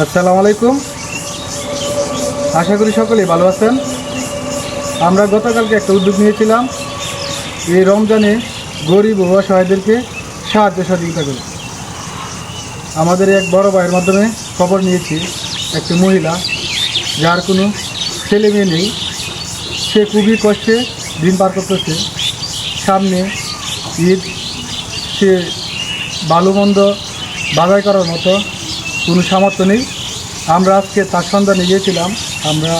আসসালামু আলাইকুম আশা করি সকলেই ভালো আছেন। আমরা গতকালকে একটা উদ্যোগ নিয়েছিলাম। এই রমজানে গরিব ও অসহায়দেরকে সাহায্য সহযোগিতা করি। আমাদের এক বড় ভাইয়ের মাধ্যমে খবর নিয়েছি, একটি মহিলা, যার কোনো ছেলে মেয়ে নেই। সে খুবই কষ্টে দিন পার করতেছে। সামনে ঈদ, সে ভালো মন্দ বাজার করার মতো কোনো সামর্থ্য নেই। আমরা আজকে তার সন্ধানে গিয়েছিলাম। আমরা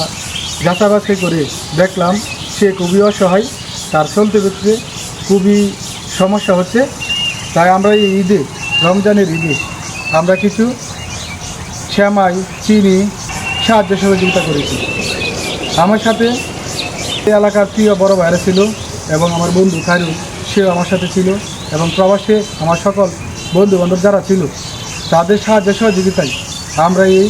যাচাবাছাই করে দেখলাম, সে খুবই অসহায়, তার চলতে ফিরতে খুবই সমস্যা হচ্ছে। তাই আমরা এই ঈদে, রমজানের ঈদে আমরা কিছু শ্যামাই চিনি, সাহায্য সহযোগিতা করেছি। আমার সাথে এলাকার প্রিয় বড় ভাইরা ছিল এবং আমার বন্ধু খায়রুল, সেও আমার সাথে ছিল এবং প্রবাসে আমার সকল বন্ধু বান্ধব যারা ছিল তাদের সাহায্য সহযোগিতায় আমরা এই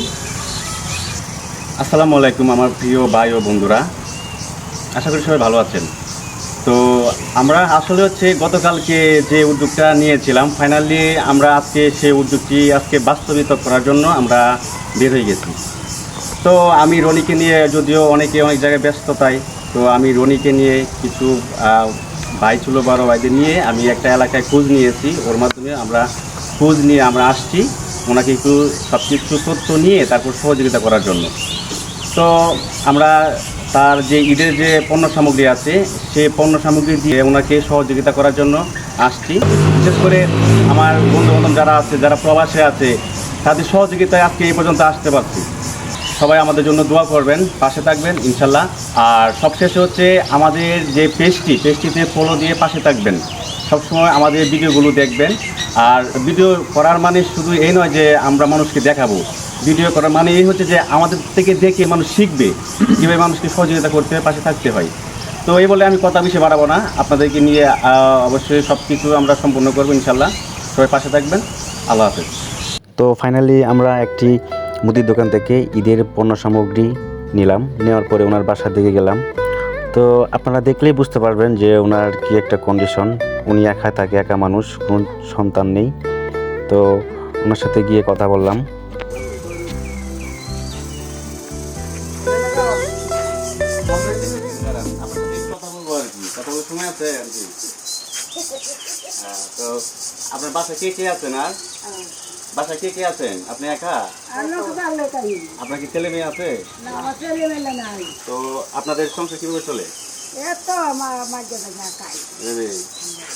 আসসালামু আলাইকুম আমার প্রিয় ভাই ও বন্ধুরা। আশা করি সবাই ভালো আছেন। তো আমরা আসলে হচ্ছে গতকালকে যে উদ্যোগটা নিয়েছিলাম ফাইনালি আমরা আজকে সেই উদ্যোগটি আজকে বাস্তবিত করার জন্য আমরা বের হয়ে গেছি। তো আমি রনিকে নিয়ে যদিও অনেকে অনেক জায়গায় ব্যস্ততায় তো আমি রনিকে নিয়ে কিছু ভাই ছিল, বড় ভাইদের নিয়ে আমি একটা এলাকায় খোঁজ নিয়েছি। ওর মাধ্যমে আমরা খোঁজ নিয়ে আমরা আসছি। ওনাকে একটু সব কিছু তথ্য নিয়ে তারপর সহযোগিতা করার জন্য। তো আমরা তার যে ঈদের যে পণ্য সামগ্রী আছে, সেই পণ্য সামগ্রী দিয়ে ওনাকে সহযোগিতা করার জন্য আসছি। বিশেষ করে আমার বন্ধু বান্ধব যারা আছে, যারা প্রবাসে আছে, তাদের সহযোগিতায় আজকে এই পর্যন্ত আসতে পারছি। সবাই আমাদের জন্য দোয়া করবেন, পাশে থাকবেন, ইনশাল্লাহ। আর সবশেষে হচ্ছে আমাদের যে পেজটি পেজটিতে ফলো দিয়ে পাশে থাকবেন। সবসময় আমাদের ভিডিওগুলো দেখবেন। আর ভিডিও করার মানে শুধু এই নয় যে আমরা মানুষকে দেখাবো। ভিডিও করার মানে এই হচ্ছে যে আমাদের থেকে দেখে মানুষ শিখবে কীভাবে মানুষকে সহযোগিতা করতে, পাশে থাকতে হয়। তো এই বলে আমি কথা বেশি বাড়াবো না। আপনাদেরকে নিয়ে অবশ্যই সব কিছু আমরা সম্পূর্ণ করব ইনশাল্লাহ। সবাই পাশে থাকবেন। আল্লাহ হাফেজ। তো ফাইনালি আমরা একটি মুদির দোকান থেকে ঈদের পণ্য সামগ্রী নিলাম। নেওয়ার পরে ওনার বাসার দিকে গেলাম। তো আপনারা দেখলেই বুঝতে পারবেন যে ওনার কি একটা কন্ডিশন উনি একা থাকে একা মানুষ কোনো সন্তান নেই। তো ওনার সাথে গিয়ে কথা বললাম। আপনার বাসায় কে কে আছেন আর? বাসায় কে কে আছেন? আপনি একা? আপনার কি ছেলে মেয়ে আছে? তো আপনাদের সংসার কীভাবে চলে?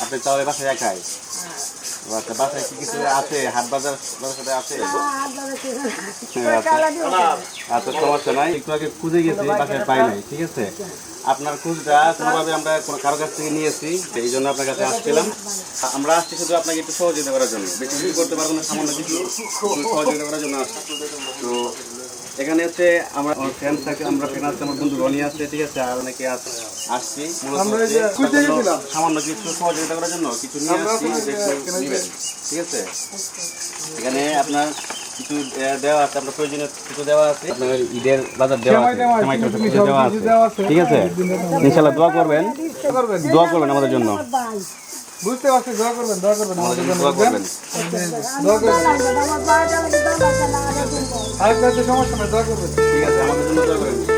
আপনি তাহলে বাসায় একাই? আচ্ছা বাসায় কি কিছু আছে? হাট বাজার বাজার সাথে আছে? আচ্ছা সমস্যা নাই। একটু আগে খুঁজে গেছি বাসায় পাই নাই ঠিক আছে? আপনার খুঁজটা কোনোভাবে আমরা কোনো কারও কাছ থেকে নিয়েছি এই জন্য আপনার কাছে আসছিলাম। আমরা আসছি শুধু আপনাকে একটু সহযোগিতা করার জন্য। বেশি কিছু করতে পারব না সামান্য কিছু সহযোগিতা করার জন্য আসছি। তো এখানে হচ্ছে আমার ফ্রেন্ড থাকে আমরা ফ্রেন্ড আছে আমার বন্ধু রনি আছে ঠিক আছে? আর অনেকে আছে। আসছি। সামান্য কিছু সহযোগিতা করার জন্য কিছু নিয়ে আসছি। ঠিক আছে? এখানে আপনার কিছু দেওয়া আছে আপনার প্রয়োজনীয় কিছু দেওয়া আছে। আপনার ঈদের বাজার দেওয়া আছে দেওয়া আছে ঠিক আছে? ইনশাল্লাহ দোয়া করবেন। করবেন। দোয়া করবেন আমাদের জন্য। বুঝতে পারছি দোয়া করবেন দোয়া করবেন আমাদের জন্য দোয়া করবেন। দোয়া করবেন। সমস্যা নাই দোয়া করবেন। ঠিক আছে আমাদের জন্য দোয়া করবেন।